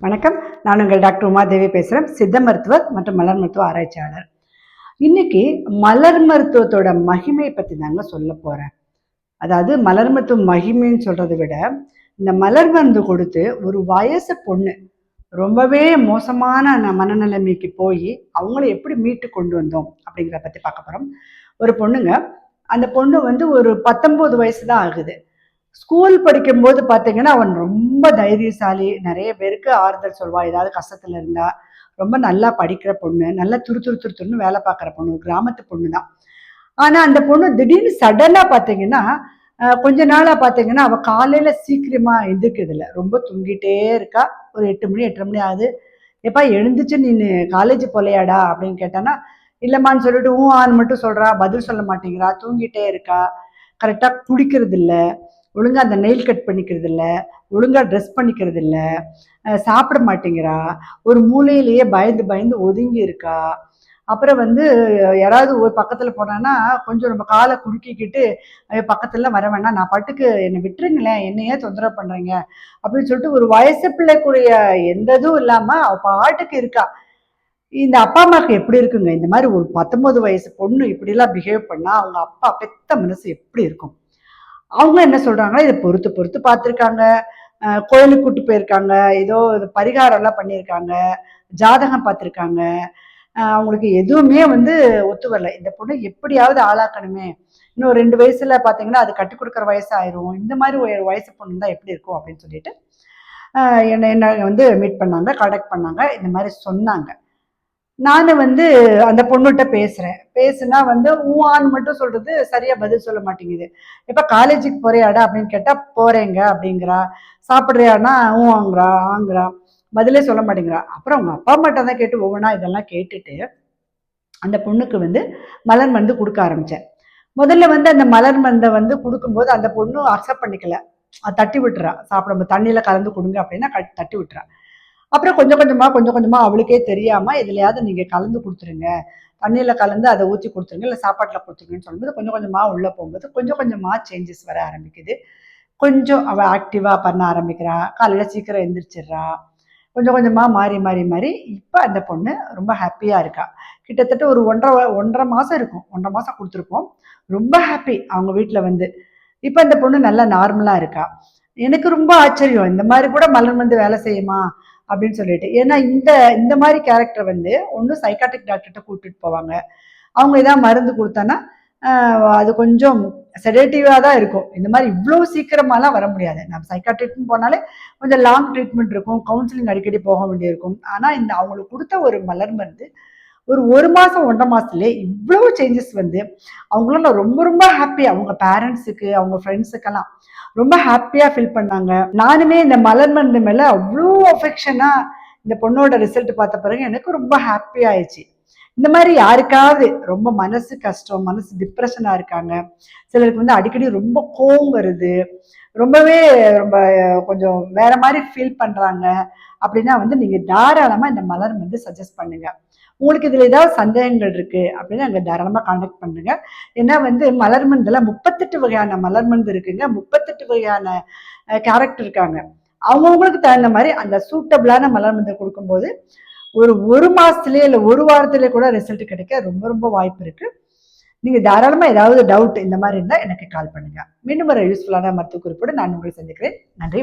வணக்கம். நான் உங்கள் டாக்டர் உமாதேவி பேசுகிறேன் சித்த மருத்துவர் மற்றும் மலர் மருத்துவ ஆராய்ச்சியாளர். இன்னைக்கு மலர் மருத்துவத்தோட மகிமையை பற்றி தாங்க சொல்ல போகிறேன் அதாவது மலர் மருத்துவ மகிமைன்னு சொல்கிறத விட இந்த மலர் மருந்து கொடுத்து ஒரு வயசு பொண்ணு ரொம்பவே மோசமான மனநிலைமைக்கு போய் அவங்கள எப்படி மீட்டு கொண்டு வந்தோம் அப்படிங்கிறத பற்றி பார்க்க போகிறோம் ஒரு பொண்ணுங்க அந்த பொண்ணு வந்து ஒரு பத்தொம்போது வயசு தான் ஆகுது. ஸ்கூல் படிக்கும்போது பார்த்தீங்கன்னா அவன் ரொம்ப தைரியசாலி. நிறைய பேருக்கு ஆறுதல் சொல்வாள் ஏதாவது கஷ்டத்தில் இருந்தா ரொம்ப நல்லா படிக்கிற பொண்ணு நல்லா துரு துரு துருன்னு வேலை பார்க்குற பொண்ணு கிராமத்து பொண்ணு தான் ஆனால் அந்த பொண்ணு திடீர்னு சடனாக பார்த்தீங்கன்னா கொஞ்ச நாளாக பார்த்தீங்கன்னா அவள் காலையில் சீக்கிரமாக எந்திரிக்கிறது ரொம்ப தூங்கிட்டே இருக்கா. ஒரு எட்டு மணி எட்டரை மணி ஆகுது. எப்பா எழுந்துச்சு நீ காலேஜ் போலையாடா? அப்படின்னு கேட்டானா இல்லைம்மான்னு சொல்லிட்டு ஊ ஆன்னு மட்டும் சொல்கிறா பதில் சொல்ல மாட்டேங்கிறா. தூங்கிட்டே இருக்கா. கரெக்டாக குடிக்கிறது இல்லை ஒழுங்காக அந்த நெயில் கட் பண்ணிக்கிறது இல்லை ஒழுங்கா ட்ரெஸ் பண்ணிக்கிறது இல்லை சாப்பிட மாட்டேங்கிறா ஒரு மூலையிலேயே பயந்து பயந்து ஒதுங்கி இருக்கா. அப்புறம் வந்து யாராவது ஒரு பக்கத்தில் போனான்னா கொஞ்சம் நம்ம காலை குறுக்கிக்கிட்டு "ஐயோ, பக்கத்துல வர வேணாம் நான் பாட்டுக்கு என்னை விட்டுருங்களேன் என்னையே தொந்தரவு பண்ணுறீங்க அப்படின்னு சொல்லிட்டு ஒரு வயசு பிள்ளைக்குரிய எந்த இதுவும் இல்லாமல் அவ பாட்டுக்கு இருக்கா. இந்த அப்பா அம்மாவுக்கு எப்படி இருக்குங்க? இந்த மாதிரி ஒரு பத்தொன்பது வயசு பொண்ணு இப்படிலாம் பிஹேவ் பண்ணால் அவங்க அப்பா பெத்த மனசு எப்படி இருக்கும்? அவங்களும் என்ன சொல்றாங்கன்னா இதை பொறுத்து பொறுத்து பார்த்துருக்காங்க. கோயிலுக்கு கூட்டு போயிருக்காங்க. ஏதோ இது பரிகாரம் எல்லாம் பண்ணியிருக்காங்க. ஜாதகம் பார்த்துருக்காங்க. அவங்களுக்கு எதுவுமே வந்து ஒத்து வரல. இந்த பொண்ணு எப்படியாவது ஆளாக்கணுமே. இன்னும் ரெண்டு வயசுல பார்த்தீங்கன்னா அது கட்டி கொடுக்குற வயசு ஆயிரும் இந்த மாதிரி ஒரு வயசு பொண்ணு தான் எப்படி இருக்கும் அப்படின்னு சொல்லிட்டு என்னை என்ன என்ன வந்து மீட் பண்ணாங்க கான்டாக்ட் பண்ணாங்க. இந்த மாதிரி சொன்னாங்க. நான் வந்து அந்த பொண்ணுகிட்ட பேசுகிறேன் பேசுனா வந்து ஊவான்னு மட்டும் சொல்கிறது சரியா பதில் சொல்ல மாட்டேங்குது. இப்போ காலேஜுக்கு போறியாடா அப்படின்னு கேட்டால் போகிறேங்க அப்படிங்கிறா. சாப்பிட்றியானா ஊவாங்கிறா ஆங்கிறா பதிலே சொல்ல மாட்டேங்கிறா. அப்புறம் அவங்க அப்பா அம்மாட்ட தான் கேட்டு ஒவ்வொன்றா இதெல்லாம் கேட்டுட்டு அந்த பொண்ணுக்கு வந்து மலர் மருந்து கொடுக்க ஆரம்பித்தேன் முதல்ல வந்து அந்த மலர் மருந்தை வந்து கொடுக்கும்போது அந்த பொண்ணு அக்செப்ட் பண்ணிக்கல. அதை தட்டி விட்டுறா. சாப்பிடும்போது தண்ணியில் கலந்து கொடுங்க அப்படின்னா கட் தட்டி விட்டுறா. அப்புறம் கொஞ்சம் கொஞ்சமாக கொஞ்சம் கொஞ்சமாக அவளுக்கே தெரியாமல் எதுலையாவது நீங்கள் கலந்து கொடுத்துருங்க. தண்ணியில் கலந்து அதை ஊற்றி கொடுத்துருங்க இல்லை சாப்பாட்டில் கொடுத்துருங்கன்னு சொல்லும்போது கொஞ்சம் கொஞ்சமாக உள்ளே போகும்போது கொஞ்சம் கொஞ்சமாக சேஞ்சஸ் வர ஆரம்பிக்குது. கொஞ்சம் அவள் ஆக்டிவாக பண்ண ஆரம்பிக்கிறா. காலையில் சீக்கிரம் எந்திரிச்சிடுறா. கொஞ்சம் கொஞ்சமாக மாறி மாறி மாறி இப்போ அந்த பொண்ணு ரொம்ப ஹாப்பியாக இருக்கா. கிட்டத்தட்ட ஒரு ஒன்றரை ஒன்றரை மாதம் இருக்கும். ஒன்றரை மாதம் கொடுத்துருப்போம். ரொம்ப ஹாப்பி அவங்க வீட்டில் வந்து. இப்போ அந்த பொண்ணு நல்லா நார்மலாக இருக்கா. எனக்கு ரொம்ப ஆச்சரியம். இந்த மாதிரி கூட மலர் வந்து வேலை செய்யுமா? அப்படின்னு சொல்லிட்டு. ஏன்னா இந்த இந்த மாதிரி கேரக்டர் வந்து ஒன்று சைக்காட்டிக் டாக்டர்கிட்ட கூட்டிட்டு போவாங்க. அவங்க ஏதாவது மருந்து கொடுத்தானா அது கொஞ்சம் செடேட்டிவாக தான் இருக்கும். இந்த மாதிரி இவ்வளோ சீக்கிரமாலாம் வர முடியாது. நம்ம சைக்காட்ரிக்னு போனாலே கொஞ்சம் லாங் ட்ரீட்மெண்ட் இருக்கும். கவுன்சிலிங் அடிக்கடி போக வேண்டியிருக்கும். ஆனால் இந்த அவங்களுக்கு கொடுத்த ஒரு மலர் மருந்து ஒரு ஒரு மாதம் ஒன்றரை மாதத்துலேயே இவ்வளோ சேஞ்சஸ் வந்து அவங்களும் நான் ரொம்ப ரொம்ப ஹாப்பி அவங்க பேரண்ட்ஸுக்கு அவங்க ஃப்ரெண்ட்ஸுக்கெல்லாம் ரொம்ப ஹாப்பியாக ஃபீல் பண்ணாங்க. நானுமே இந்த மலர் மருந்து மேலே அவ்வளோ அஃபெக்ஷனாக இந்த பொண்ணோட ரிசல்ட் பார்த்த பிறகு எனக்கு ரொம்ப ஹாப்பி ஆயிடுச்சு. இந்த மாதிரி யாருக்காவது ரொம்ப மனசு கஷ்டம் மனசு டிப்ரெஷனாக இருக்காங்க சிலருக்கு வந்து அடிக்கடி ரொம்ப கோவம் வருது ரொம்பவே ரொம்ப கொஞ்சம் வேற மாதிரி ஃபீல் பண்ணுறாங்க அப்படின்னா வந்து நீங்கள் தாராளமாக இந்த மலர் வந்து சஜஸ்ட் பண்ணுங்கள் உங்களுக்கு இதில் ஏதாவது சந்தேகங்கள் இருக்குது அப்படின்னு அங்கே தாராளமாக காண்டாக்ட் பண்ணுங்க. ஏன்னா வந்து மலர் மருந்துல முப்பத்தெட்டு வகையான மலர் மருந்து இருக்குங்க. முப்பத்தெட்டு வகையான கேரக்டர் இருக்காங்க. அவங்கவுங்களுக்கு தகுந்த மாதிரி அந்த சூட்டபிளான மலர் மருந்து கொடுக்கும்போது ஒரு ஒரு மாதத்துலேயே இல்லை ஒரு வாரத்துலேயே கூட ரிசல்ட் கிடைக்க ரொம்ப ரொம்ப வாய்ப்பு இருக்குது நீங்கள் தாராளமாக ஏதாவது டவுட் இந்த மாதிரி இருந்தால் எனக்கு கால் பண்ணுங்கள் மீண்டும் ஒரு யூஸ்ஃபுல்லான மருத்துவ குறிப்போடு நான் உங்களை சந்திக்கிறேன். நன்றி